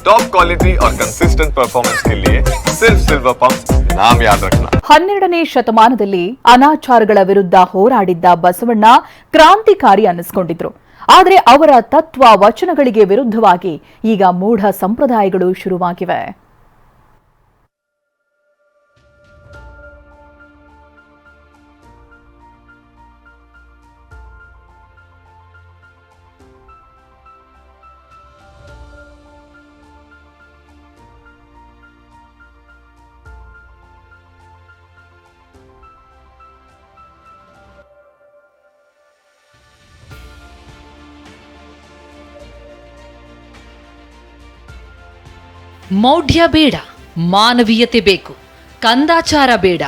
Top quality और consistent performance के लिए सिर्फ सिल्वर पंप नाम याद रखना ಹನ್ನೆರಡನೇ ಶತಮಾನದಲ್ಲಿ ಅನಾಚಾರಗಳ ವಿರುದ್ಧ ಹೋರಾಡಿದ್ದ ಬಸವಣ್ಣ ಕ್ರಾಂತಿಕಾರಿ ಅನ್ನಿಸ್ಕೊಂಡಿದ್ರು ಆದರೆ ಅವರ ತತ್ವ ವಚನಗಳಿಗೆ ವಿರುದ್ಧವಾಗಿ ಈಗ ಮೂಢ ಸಂಪ್ರದಾಯಗಳು ಶುರುವಾಗಿವೆ ಮೌಢ್ಯ ಬೇಡ, ಮಾನವೀಯತೆ ಬೇಕು, ಕಂದಾಚಾರ ಬೇಡ,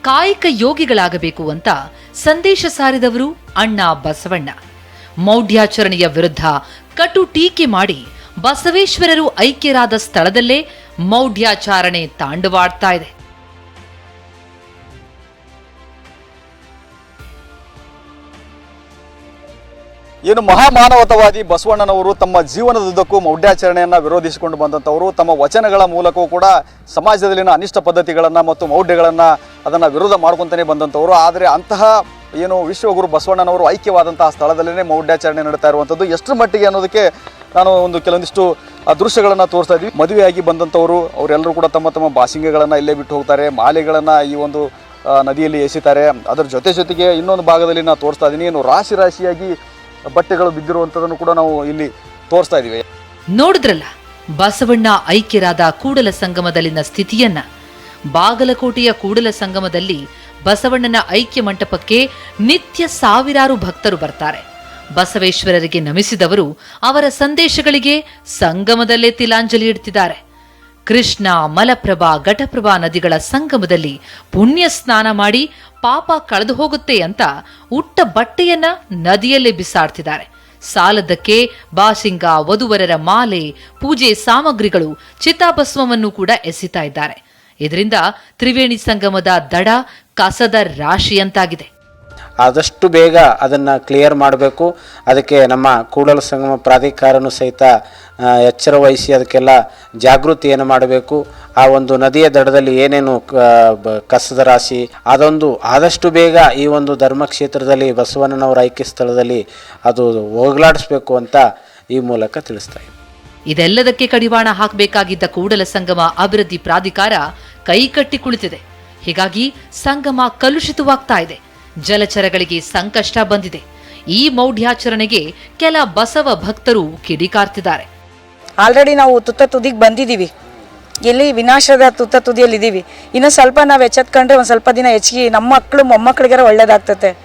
ಕಾಯಕ ಯೋಗಿಗಳಾಗಬೇಕು ಅಂತ ಸಂದೇಶ ಸಾರಿದವರು ಅಣ್ಣ ಬಸವಣ್ಣ. ಮೌಢ್ಯಾಚರಣೆಯ ವಿರುದ್ಧ ಕಟು ಟೀಕೆ ಮಾಡಿ ಬಸವೇಶ್ವರರು ಐಕ್ಯರಾದ ಸ್ಥಳದಲ್ಲೇ ಮೌಢ್ಯಾಚಾರಣೆ ತಾಂಡವಾಡ್ತಾ ಇದೆ. ಏನು ಮಹಾಮಾನವತವಾದಿ ಬಸವಣ್ಣನವರು ತಮ್ಮ ಜೀವನದುದ್ದಕ್ಕೂ ಮೌಢ್ಯಾಚರಣೆಯನ್ನು ವಿರೋಧಿಸಿಕೊಂಡು ಬಂದಂಥವರು, ತಮ್ಮ ವಚನಗಳ ಮೂಲಕವೂ ಕೂಡ ಸಮಾಜದಲ್ಲಿನ ಅನಿಷ್ಟ ಪದ್ಧತಿಗಳನ್ನು ಮತ್ತು ಮೌಢ್ಯಗಳನ್ನು ಅದನ್ನು ವಿರೋಧ ಮಾಡ್ಕೊತಾನೆ ಬಂದಂಥವರು. ಆದರೆ ಅಂತಹ ಏನು ವಿಶ್ವಗುರು ಬಸವಣ್ಣನವರು ಐಕ್ಯವಾದಂತಹ ಸ್ಥಳದಲ್ಲೇ ಮೌಢ್ಯಾಚರಣೆ ನಡೀತಾ ಇರುವಂಥದ್ದು. ಎಷ್ಟರ ಮಟ್ಟಿಗೆ ಅನ್ನೋದಕ್ಕೆ ನಾನು ಒಂದು ಕೆಲವೊಂದಿಷ್ಟು ದೃಶ್ಯಗಳನ್ನು ತೋರಿಸ್ತಾ ಇದ್ವಿ. ಮದುವೆಯಾಗಿ ಬಂದಂಥವರು, ಅವರೆಲ್ಲರೂ ಕೂಡ ತಮ್ಮ ತಮ್ಮ ಬಾಸಿಂಗಗಳನ್ನು ಇಲ್ಲೇ ಬಿಟ್ಟು ಹೋಗ್ತಾರೆ. ಮಾಲೆಗಳನ್ನು ಈ ಒಂದು ನದಿಯಲ್ಲಿ ಎಸಿತಾರೆ. ಅದರ ಜೊತೆ ಜೊತೆಗೆ ಇನ್ನೊಂದು ಭಾಗದಲ್ಲಿ ನಾನು ತೋರಿಸ್ತಾ ಇದ್ದೀನಿ. ಏನು ರಾಶಿ ರಾಶಿಯಾಗಿ ಬಟ್ಟೆಗಳು ಬಿದ್ದಿರುವಂಥದ್ದನ್ನು ಕೂಡ ನಾವು ಇಲ್ಲಿ ತೋರಿಸ್ತಾ ಇದ್ದೀವಿ. ನೋಡಿದ್ರಲ್ಲ, ಬಸವಣ್ಣ ಐಕ್ಯರಾದ ಕೂಡಲ ಸಂಗಮದಲ್ಲಿನ ಸ್ಥಿತಿಯನ್ನ. ಬಾಗಲಕೋಟೆಯ ಕೂಡಲ ಸಂಗಮದಲ್ಲಿ ಬಸವಣ್ಣನ ಐಕ್ಯ ಮಂಟಪಕ್ಕೆ ನಿತ್ಯ ಸಾವಿರಾರು ಭಕ್ತರು ಬರ್ತಾರೆ. ಬಸವೇಶ್ವರರಿಗೆ ನಮಿಸಿದವರು ಅವರ ಸಂದೇಶಗಳಿಗೆ ಸಂಗಮದಲ್ಲೇ ತಿಲಾಂಜಲಿ ಇಡ್ತಿದ್ದಾರೆ. ಕೃಷ್ಣ, ಮಲಪ್ರಭಾ, ಘಟಪ್ರಭಾ ನದಿಗಳ ಸಂಗಮದಲ್ಲಿ ಪುಣ್ಯ ಸ್ನಾನ ಮಾಡಿ ಪಾಪ ಕಳೆದು ಹೋಗುತ್ತೆ ಅಂತ ಉಟ್ಟ ಬಟ್ಟೆಯನ್ನ ನದಿಯಲ್ಲೇ ಬಿಸಾಡ್ತಿದ್ದಾರೆ. ಸಾಲದಕ್ಕೆ ಬಾಸಿಂಗ, ವಧುವರರ ಮಾಲೆ, ಪೂಜೆ ಸಾಮಗ್ರಿಗಳು, ಚಿತಾಭಸ್ಮವನ್ನು ಕೂಡ ಎಸಿತಾ ಇದ್ದಾರೆ. ಇದರಿಂದ ತ್ರಿವೇಣಿ ಸಂಗಮದ ದಡ ಕಸದ ರಾಶಿಯಂತಾಗಿದೆ ಆದಷ್ಟು ಬೇಗ ಅದನ್ನು ಕ್ಲಿಯರ್ ಮಾಡಬೇಕು. ಅದಕ್ಕೆ ನಮ್ಮ ಕೂಡಲ ಸಂಗಮ ಪ್ರಾಧಿಕಾರನೂ ಸಹಿತ ಎಚ್ಚರ ವಹಿಸಿ ಅದಕ್ಕೆಲ್ಲ ಜಾಗೃತಿಯನ್ನು ಮಾಡಬೇಕು. ಆ ಒಂದು ನದಿಯ ದಡದಲ್ಲಿ ಏನೇನು ಕ- ಕಸದ ರಾಶಿ, ಅದೊಂದು ಆದಷ್ಟು ಬೇಗ ಈ ಒಂದು ಧರ್ಮಕ್ಷೇತ್ರದಲ್ಲಿ ಬಸವಣ್ಣನವರ ಐಕ್ಯ ಸ್ಥಳದಲ್ಲಿ ಅದು ಹೋಗಲಾಡಿಸ್ಬೇಕು ಅಂತ ಈ ಮೂಲಕ ತಿಳಿಸ್ತಾ ಇದೆಲ್ಲದಕ್ಕೆ ಕಡಿವಾಣ ಹಾಕಬೇಕಾಗಿದ್ದ ಕೂಡಲ ಸಂಗಮ ಅಭಿವೃದ್ಧಿ ಪ್ರಾಧಿಕಾರ ಕೈಕಟ್ಟಿ ಕುಳಿತಿದೆ. ಹೀಗಾಗಿ ಸಂಗಮ ಕಲುಷಿತವಾಗ್ತಾ ಇದೆ. ಜಲಚರಗಳಿಗೆ ಸಂಕಷ್ಟ ಬಂದಿದೆ. ಈ ಮೌಢ್ಯಾಚರಣೆಗೆ ಕೆಲ ಬಸವ ಭಕ್ತರು ಕಿಡಿಕಾರ್ತಿದ್ದಾರೆ. ಆಲ್ರೆಡಿ ನಾವು ತುತ್ತ ತುದಿಗೆ ಬಂದಿದ್ದೀವಿ ಎಲ್ಲಿ ವಿನಾಶದ ತುತ್ತ ತುದಿಯಲ್ಲಿ ಇದ್ದೀವಿ ಇನ್ನು ಸ್ವಲ್ಪ ನಾವು ಎಚ್ಚೆತ್ಕೊಂಡ್ರೆ ಒಂದು ಸ್ವಲ್ಪ ದಿನ ಹೆಚ್ಚಿಗೆ ನಮ್ಮ ಮಕ್ಕಳು ಮೊಮ್ಮಕ್ಕಳಿಗಾರ ಒಳ್ಳೇದಾಗ್ತತೆ.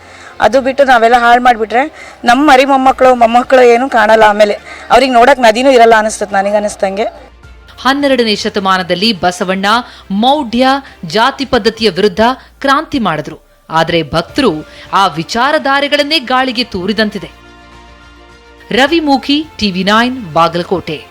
ಅದು ಬಿಟ್ಟು ನಾವೆಲ್ಲ ಹಾಳು ಮಾಡಿಬಿಟ್ರೆ ನಮ್ಮ ಮರಿ ಮೊಮ್ಮಕ್ಕಳು ಮೊಮ್ಮಕ್ಕಳು ಏನು ಕಾಣಲ್ಲ ಆಮೇಲೆ. ಅವ್ರಿಗೆ ನೋಡಕ್ಕೆ ನದಿನೂ ಇರಲ್ಲ ಅನಿಸ್ತದೆ ನನಗೆ ಅನಿಸ್ತಂಗೆ. ಹನ್ನೆರಡನೇ ಶತಮಾನದಲ್ಲಿ ಬಸವಣ್ಣ ಮೌಢ್ಯ ಜಾತಿ ಪದ್ಧತಿಯ ವಿರುದ್ಧ ಕ್ರಾಂತಿ ಮಾಡಿದ್ರು. ಆದರೆ ಭಕ್ತರು ಆ ವಿಚಾರಧಾರೆಗಳನ್ನೇ ಗಾಳಿಗೆ ತೂರಿದಂತಿದೆ. Ravimukhi TV nine Bagalkote.